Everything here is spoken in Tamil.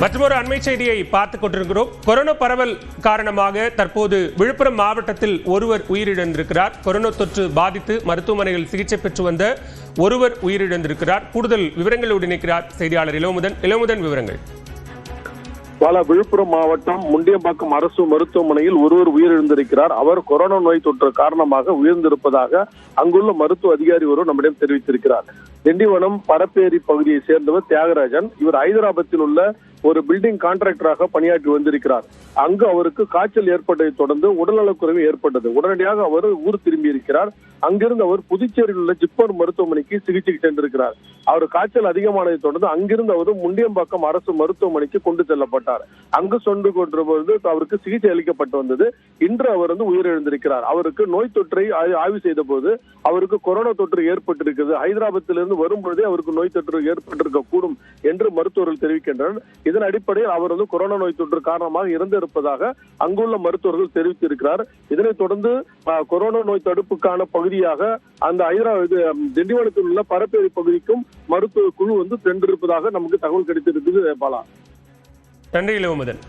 மற்றொரு அண்மை செய்தியை பார்த்துக் கொண்டிருக்கிறோம். கொரோனா பரவல் காரணமாக தற்போது விழுப்புரம் மாவட்டத்தில் ஒருவர் உயிரிழந்திருக்கிறார். கொரோனா தொற்று பாதித்து மருத்துவமனையில் சிகிச்சை பெற்று வந்த ஒருவர் உயிரிழந்திருக்கிறார். கூடுதல் விவரங்களோடு இணைக்கிறார் செய்தியாளர் இளமுதன். இளமுதன் விவரங்கள். பல விழுப்புரம் மாவட்டம் முண்டியம்பாக்கம் அரசு மருத்துவமனையில் ஒருவர் உயிரிழந்திருக்கிறார். அவர் கொரோனா நோய் தொற்று காரணமாக உயிர்ந்திருப்பதாக அங்குள்ள மருத்துவ அதிகாரி ஒருவர் நம்மிடம் தெரிவித்திருக்கிறார். திண்டிவனம் பரப்பேரி பகுதியை சேர்ந்தவர் தியாகராஜன். இவர் ஹைதராபாத்தில் உள்ள ஒரு பில்டிங் கான்ட்ராக்டராக பணியாற்றி வந்திருக்கிறார். அங்கு அவருக்கு காய்ச்சல் ஏற்பட்டதை தொடர்ந்து உடல்நலக்குறைவு ஏற்பட்டது. உடனடியாக அவர் ஊர் திரும்பி இருக்கிறார் அங்கிருந்து அவர் புதுச்சேரியில் உள்ள ஜிப்மர் மருத்துவமனைக்கு சிகிச்சைக்கு சென்றிருக்கிறார். அவர் காய்ச்சல் அதிகமானதை தொடர்ந்து அங்கிருந்து அவர் முண்டியம்பாக்கம் அரசு மருத்துவமனைக்கு கொண்டு செல்லப்பட்டார். அங்கு சென்று கொண்டிருப்பது அவருக்கு சிகிச்சை அளிக்கப்பட்டு வந்தது. இன்று அவர் வந்து உயிரிழந்திருக்கிறார். அவருக்கு நோய் தொற்றை ஆய்வு செய்த போது அவருக்கு கொரோனா தொற்று ஏற்பட்டிருக்கிறது. ஹைதராபாத்திலிருந்து வரும்பொழுதே அவருக்கு நோய் தொற்று ஏற்பட்டிருக்க கூடும் என்று மருத்துவர்கள் தெரிவிக்கின்றனர். இதன் அடிப்படையில் அவர் வந்து கொரோனா நோய் தொற்று காரணமாக இறந்திருப்பதாக அங்குள்ள மருத்துவர்கள் தெரிவித்திருக்கிறார். இதனைத் தொடர்ந்து கொரோனா நோய் தடுப்புக்கான பகுதியாக அந்த ஹைதராபாத் திண்டிவனத்தில் உள்ள பரப்பேரி பகுதிக்கும் மருத்துவ குழு வந்து சென்றிருப்பதாக நமக்கு தகவல் கிடைத்திருக்குது பாலா. நன்றி இளமுதன்